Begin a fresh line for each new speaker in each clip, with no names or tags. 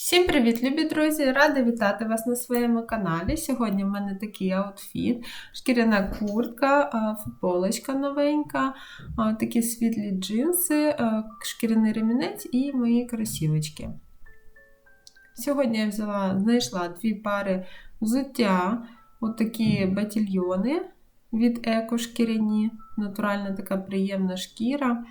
Всім привіт, любі друзі! Рада вітати вас на своєму каналі. Сьогодні в мене такий аутфіт, шкіряна куртка, футболочка новенька, такі світлі джинси, шкіряний ремінець і мої кросівочки. Сьогодні я взяла, знайшла дві пари взуття, отакі батільйони від еко шкіряні, натуральна така приємна шкіра,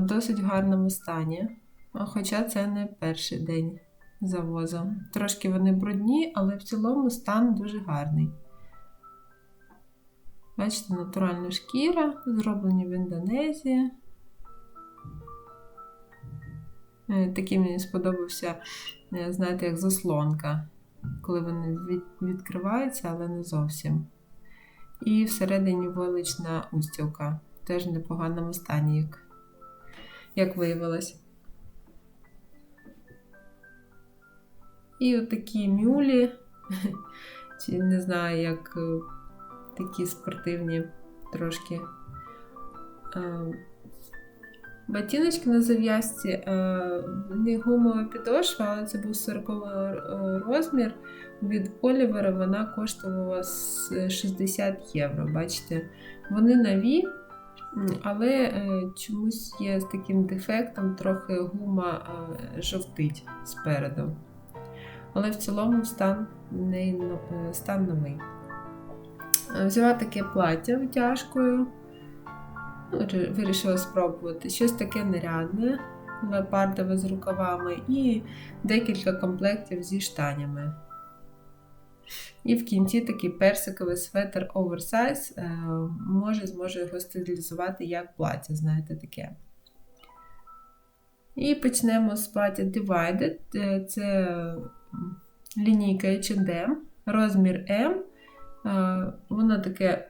досить гарному стані. Хоча це не перший день завозу. Трошки вони брудні, але в цілому стан дуже гарний. Бачите, натуральна шкіра, зроблені в Індонезії. Е, Такий мені сподобався, е, знаєте, як заслонка, коли вони відкриваються, але не зовсім. І всередині вулична устілка. Теж в непоганому стані, як, як виявилось. І отакі мюлі, чи не знаю, як е, такі спортивні трошки. Е, ботиночки на зав'язці, е, не гумова підошва, але це був 40 розмір. Від Олівера вона коштувала 60 євро. Бачите, вони нові, але чомусь є з таким дефектом, трохи гума жовтить спереду але в цілому стан не, е, стан новий. Е, взяла таке плаття втяжкою. Ну, вирішила спробувати щось таке нарядне, леопардове з рукавами і декілька комплектів зі штанями. І в кінці такий персиковий светр оверсайз, е, може, зможу його стилізувати як плаття, знаєте, таке. І почнемо з плаття Divided. Це лінійка H&M, розмір М. Воно таке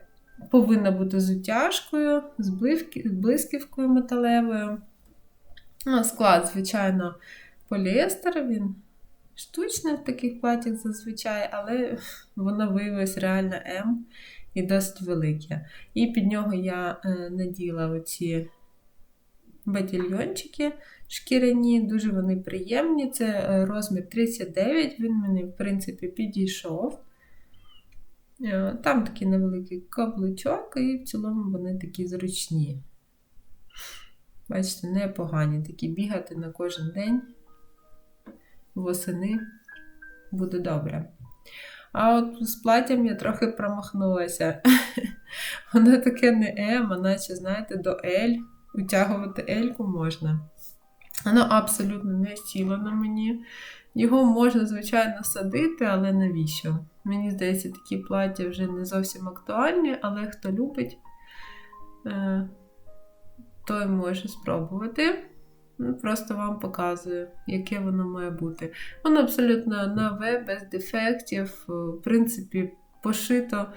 повинна бути з утяжкою, з блисківкою металевою. Склад, звичайно, поліестер, він штучний в таких платях зазвичай, але воно виявилось реально М і досить велике. І під нього я е, наділа оці батільйончики шкіряні, дуже вони приємні. Це е, розмір 39, він мені, в принципі, підійшов. Е, там такий невеликий каблучок, і в цілому вони такі зручні. Бачите, непогані такі бігати на кожен день восени буде добре. А от з платтям я трохи промахнулася. Воно таке не М, а наче, знаєте, до L. Утягувати Ельку можна. Воно абсолютно не сіло на мені. Його можна, звичайно, садити, але навіщо? Мені здається, такі плаття вже не зовсім актуальні, але хто любить, е, той може спробувати. Ну, просто вам показую, яке воно має бути. Воно абсолютно нове, без дефектів, в принципі, пошито,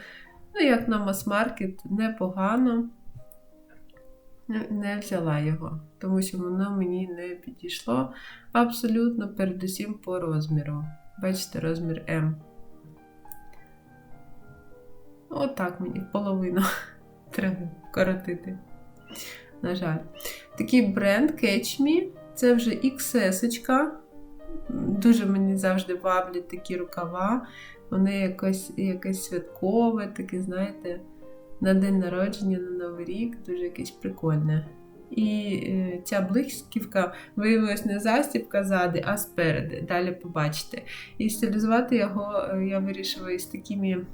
ну, як на мас-маркет, непогано не взяла його, тому що воно мені не підійшло абсолютно передусім по розміру. Бачите, розмір М. Отак мені половину треба коротити. На жаль. Такий бренд Catch Me. Це вже XS. -очка. Дуже мені завжди ваблять такі рукава. Вони якось, якесь святкове, таке, знаєте на день народження, на Новий рік, дуже якесь прикольне. І е, ця блисківка виявилась не застібка ззади, а спереди. Далі побачите. І стилізувати його е, я вирішила із такими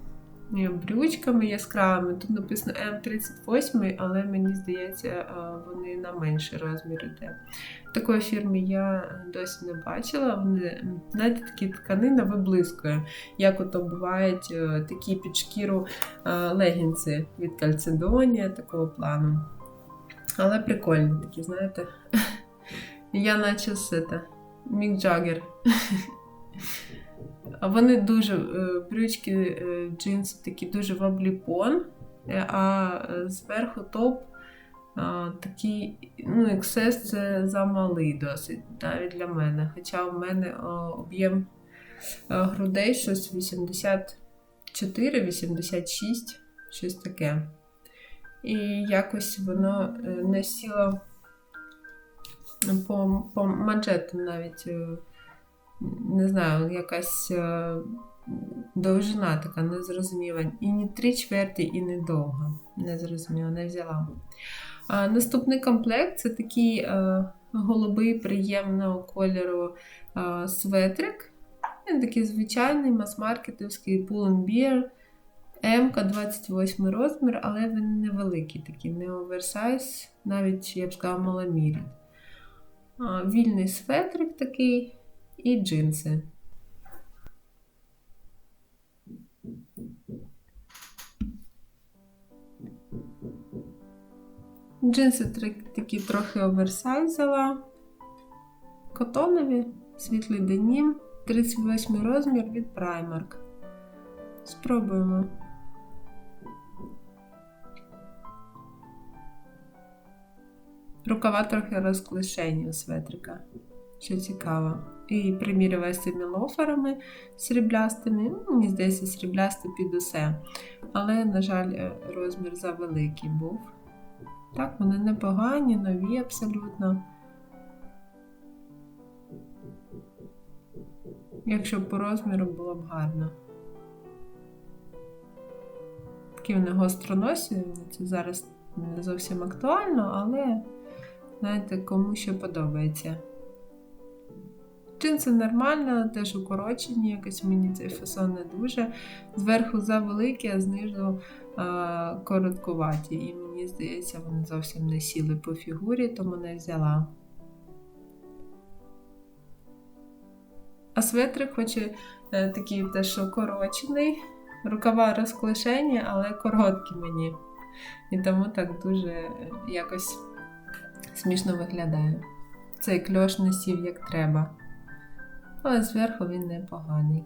брючками яскравими. Тут написано М38, але мені здається, вони на менший розмір йде. Такої фірми я досі не бачила. Вони, знаєте, такі тканина виблискує, як ото бувають е, такі під шкіру легінси від Кальцедонія, такого плану. Але прикольні такі, знаєте. Я наче сита. Мік Джаггер. Вони дуже е, брючки, е, джинси такі дуже в обліпон, е, а зверху топ такий, ну, XS це замалий досить навіть для мене. Хоча у мене об'єм грудей щось 84-86, щось таке. І якось воно не сіло по, по манжетам навіть не знаю, якась е, довжина така незрозуміла. І не три чверті, і не довга. Незрозуміло, не взяла. А, наступний комплект це такий е, голубий, приємного кольору е, светрик. Він такий звичайний мас-маркетовський Pull&Bear. м 28 розмір, але він невеликий, такий, не оверсайз, навіть, я б сказала, маломірі. Вільний светрик такий і джинси. Джинси такі трохи оверсайзова, котонові, світлий денім, 38 розмір від Primark. Спробуємо. Рукава трохи розклешені у светрика, що цікаво. І примірюваю з цими лоферами сріблястими. Ну, Мені здається, сріблясте під усе. Але, на жаль, е, розмір завеликий був. Так, вони непогані, нові абсолютно. Якщо по розміру було б гарно. Такі вони гостроносі, це зараз не зовсім актуально, але знаєте, кому що подобається. Джинси нормально, теж укорочені, якось мені цей фасон не дуже. Зверху завеликі, а знизу а, короткуваті. І мені здається, вони зовсім не сіли по фігурі, тому не взяла. А светрик, хоч і е, такий теж укорочений, рукава розклешені, але короткі мені. І тому так дуже е, якось смішно виглядає. Цей кльош не сів як треба. Але зверху він непоганий.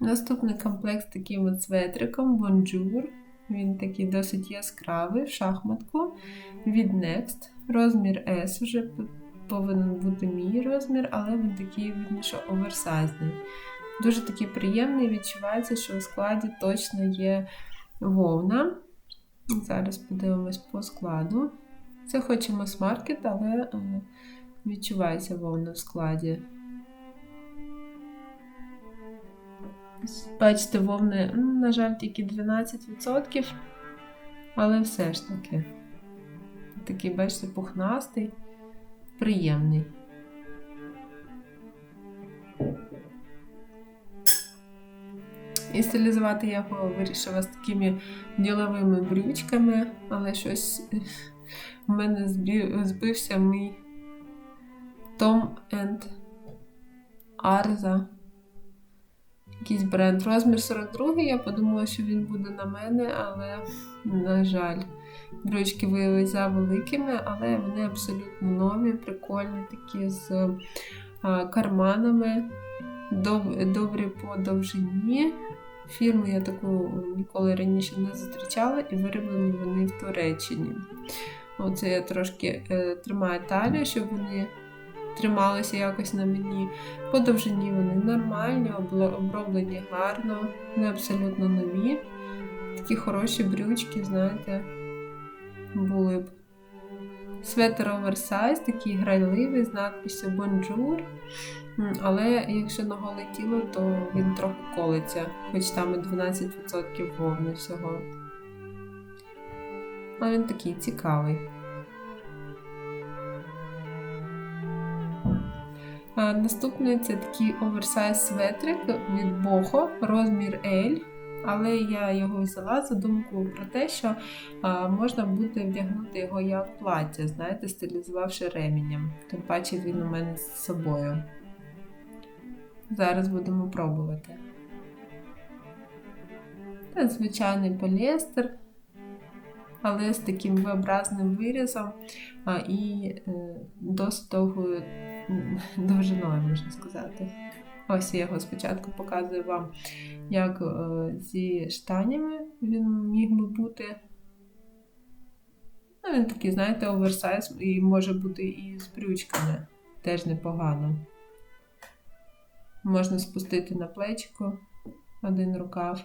Наступний комплект з таким от светриком Bonjour. Він такий досить яскравий в шахматку від Next. Розмір S вже повинен бути мій розмір, але він такий видно, що оверсайзний. Дуже такий приємний, відчувається, що у складі точно є вовна. Зараз подивимось по складу. Це хоч і мас-маркет, але е, відчувається вовна в складі. Бачите, вовни, ну, на жаль, тільки 12%, але все ж таки. Такий, бачите, пухнастий, приємний. І стилізувати я його вирішила з такими діловими брючками, але щось в мене збився мій Tom and якийсь бренд. Розмір 42 я подумала, що він буде на мене, але, на жаль, брючки виявилися завеликими, але вони абсолютно нові, прикольні, такі з карманами, доб, добрі по довжині. Фірму я таку ніколи раніше не зустрічала, і вироблені вони в Туреччині. Оце я трошки е, тримаю талію, щоб вони трималися якось на мені. По довжині вони нормальні, оброблені гарно, не абсолютно нові. Такі хороші брючки, знаєте, були б. Светер оверсайз, такий грайливий з надписю Bonjour. Але якщо на тіло, то він трохи колиться, хоч там і 12% вовни всього. Але він такий цікавий. Наступний це такий оверсайз светрик від Boho, розмір L. Але я його взяла за думкою про те, що а, можна буде вдягнути його як плаття, знаєте, стилізувавши ременем. Тим паче він у мене з собою. Зараз будемо пробувати. Це звичайний поліестер, але з таким V-образним вирізом а, і е, досить довгою довжиною, можна сказати. Ось я його спочатку показую вам, як е, зі штанями він міг би бути Ну, він такий, знаєте, оверсайз і може бути і з брючками. Теж непогано. Можна спустити на плечико один рукав.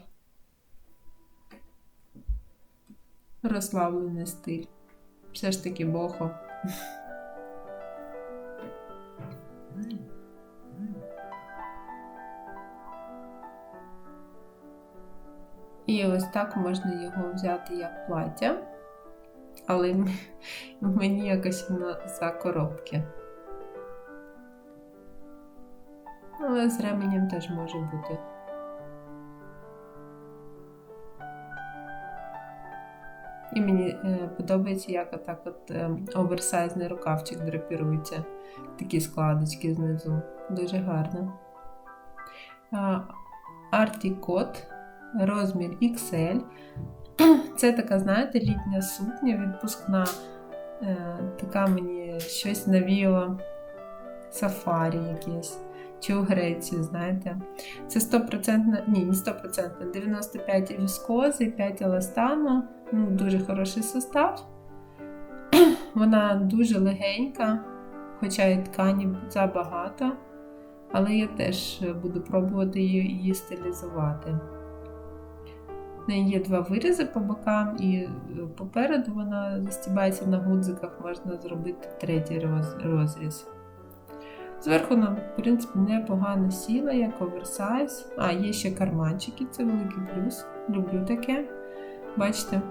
Розслаблений стиль. Все ж таки бохо. І ось так можна його взяти як плаття, але мені якось воно за коробки. Але з ременем теж може бути. І мені е, подобається, як отак от е, оверсайзний рукавчик драпірується. Такі складочки знизу. Дуже гарно. Артікот, розмір XL. Це така, знаєте, літня сукня, відпускна. Е, така мені щось навіяло сафарі якесь. Чи у Грецію, знаєте. Це 100%, ні, не 100%, 95 віскози, 5 еластану. Ну, дуже хороший состав. Вона дуже легенька, хоча і ткані забагато. Але я теж буду пробувати її, стилізувати. В неї є два вирізи по бокам, і е, попереду вона застібається на гудзиках, можна зробити третій розріз. Зверху нам, в принципі, непогано сіла, як оверсайз. А, є ще карманчики, це великий плюс. Люблю таке. Бачите,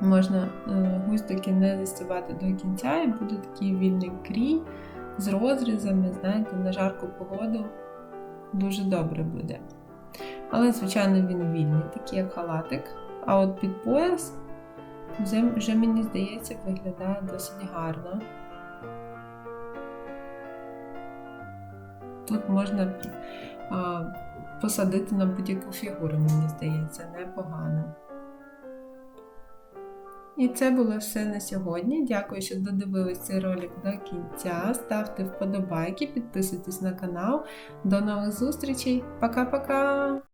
можна е, густики не застібати до кінця, і буде такий вільний крій з розрізами, знаєте, на жарку погоду дуже добре буде. Але, звичайно, він вільний, такий як халатик. А от під пояс вже, мені здається, виглядає досить гарно. Тут можна а, посадити на будь-яку фігуру, мені здається, непогано. І це було все на сьогодні. Дякую, що додивились цей ролик до кінця. Ставте вподобайки, підписуйтесь на канал. До нових зустрічей. Пока-пока!